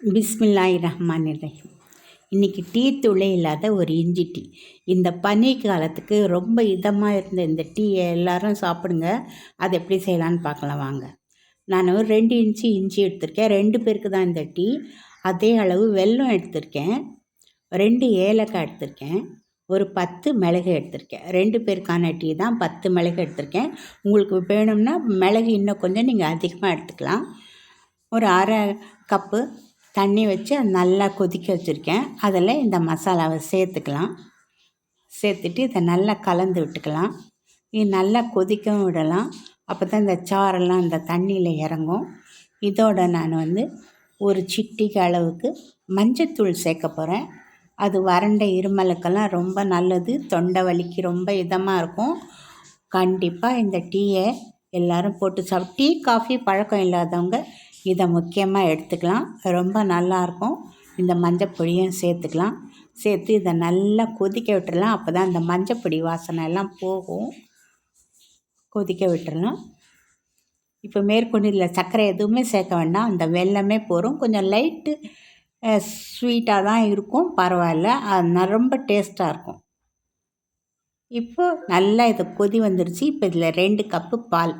பிஸ்மில்லாஹி ரஹ்மான் ரஹீம் இன்றைக்கி டீ தூளே இல்லாத ஒரு இஞ்சி டீ. இந்த பனி காலத்துக்கு ரொம்ப இதமாக இருந்த இந்த டீயை எல்லோரும் சாப்பிடுங்க. அதை எப்படி செய்யலான்னு பார்க்கலாம் வாங்க. நான் ஒரு ரெண்டு இன்ச்சு இஞ்சி எடுத்திருக்கேன். ரெண்டு பேருக்கு தான் இந்த டீ. அதே அளவு வெல்லம் எடுத்திருக்கேன். ரெண்டு ஏலக்காய் எடுத்திருக்கேன். ஒரு பத்து மிளகு எடுத்திருக்கேன். ரெண்டு பேருக்கான டீ தான் பத்து மிளகு எடுத்திருக்கேன். உங்களுக்கு வேணும்னா மிளகு இன்னும் கொஞ்சம் நீங்கள் அதிகமாக எடுத்துக்கலாம். ஒரு அரை கப்பு தண்ணி வச்சு அது நல்லா கொதிக்க வச்சுருக்கேன். அதில் இந்த மசாலாவை சேர்த்துக்கலாம். சேர்த்துட்டு இதை நல்லா கலந்து விட்டுக்கலாம். இது நல்லா கொதிக்கவும் விடலாம். அப்போ தான் இந்த சாரெல்லாம் இந்த தண்ணியில் இறங்கும். இதோட நான் வந்து ஒரு சிட்டிக்கு அளவுக்கு மஞ்சத்தூள் சேர்க்க போகிறேன் அது வறண்ட இருமலுக்கெல்லாம் ரொம்ப நல்லது. தொண்டை வலிக்கு ரொம்ப இதமாக இருக்கும். கண்டிப்பாக இந்த டீயை எல்லோரும் போட்டு சாப்பிட்டு டீ காஃபி பழக்கம் இல்லாதவங்க இதை முக்கியமாக எடுத்துக்கலாம். ரொம்ப நல்லாயிருக்கும் இந்த மஞ்சப்பொடியும் சேர்த்துக்கலாம். சேர்த்து இதை நல்லா கொதிக்க விட்டுடலாம் அப்போ தான் இந்த மஞ்சப்பொடி வாசனை எல்லாம் போகும். கொதிக்க விட்டுடலாம் இப்போ மேற்கொண்டு இல்லை சர்க்கரை எதுவுமே சேர்க்க வேண்டாம். அந்த வெள்ளமே போகும் கொஞ்சம் லைட்டு ஸ்வீட்டாக தான் இருக்கும். பரவாயில்ல. அது ரொம்ப டேஸ்ட்டாக இருக்கும். இப்போ நல்லா இது கொதி வந்துருச்சு. இப்போ இதில் ரெண்டு கப்பு பால்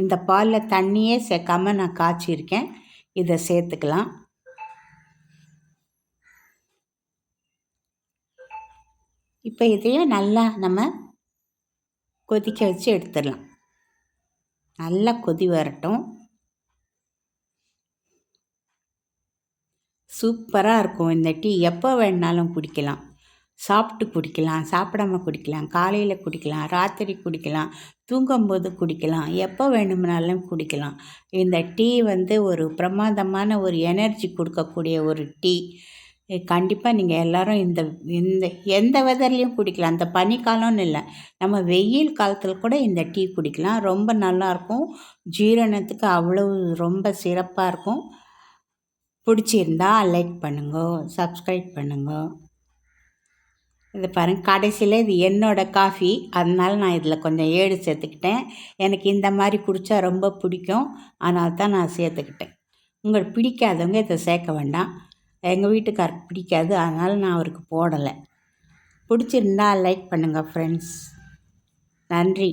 இந்த பாலில் தண்ணியே சேர்க்காம நான் காய்ச்சிருக்கேன். இதை சேர்த்துக்கலாம். இப்போ இதையும் நல்லா நம்ம கொதிக்க வச்சு எடுத்துடலாம். நல்லா கொதி வரட்டும். சூப்பராக இருக்கும் இந்த டீ. எப்போ வேணாலும் குடிக்கலாம். சாப்பிட்டு குடிக்கலாம் சாப்பிடாம குடிக்கலாம் காலையில் குடிக்கலாம் ராத்திரி குடிக்கலாம் தூங்கும்போது குடிக்கலாம் எப்போ வேணும்னாலும் குடிக்கலாம். இந்த டீ வந்து ஒரு பிரமாதமான ஒரு எனர்ஜி கொடுக்கக்கூடிய ஒரு டீ. கண்டிப்பாக நீங்கள் எல்லோரும் இந்த இந்த எந்த வெதர்லேயும் குடிக்கலாம். அந்த பனிக்காலம்னு இல்லை. நம்ம வெயில் காலத்தில் கூட இந்த டீ குடிக்கலாம். ரொம்ப நல்லாயிருக்கும் ஜீரணத்துக்கு அவ்வளோ ரொம்ப சிறப்பாக இருக்கும். பிடிச்சிருந்தா லைக் பண்ணுங்க சப்ஸ்கிரைப் பண்ணுங்க. இது பாருங்கள் கடைசியில் இது என்னோடய காஃபி அதனால நான் இதில் கொஞ்சம் ஏடு சேர்த்துக்கிட்டேன். எனக்கு இந்த மாதிரி குடித்தா ரொம்ப பிடிக்கும். அதனால தான் நான் சேர்த்துக்கிட்டேன். உங்களுக்கு பிடிக்காதவங்க இதை சேர்க்க வேண்டாம். எங்கள் வீட்டுக்காருக்கு பிடிக்காது. அதனால் நான் அவருக்கு போடலை. பிடிச்சிருந்தா லைக் பண்ணுங்கள் ஃப்ரெண்ட்ஸ் நன்றி.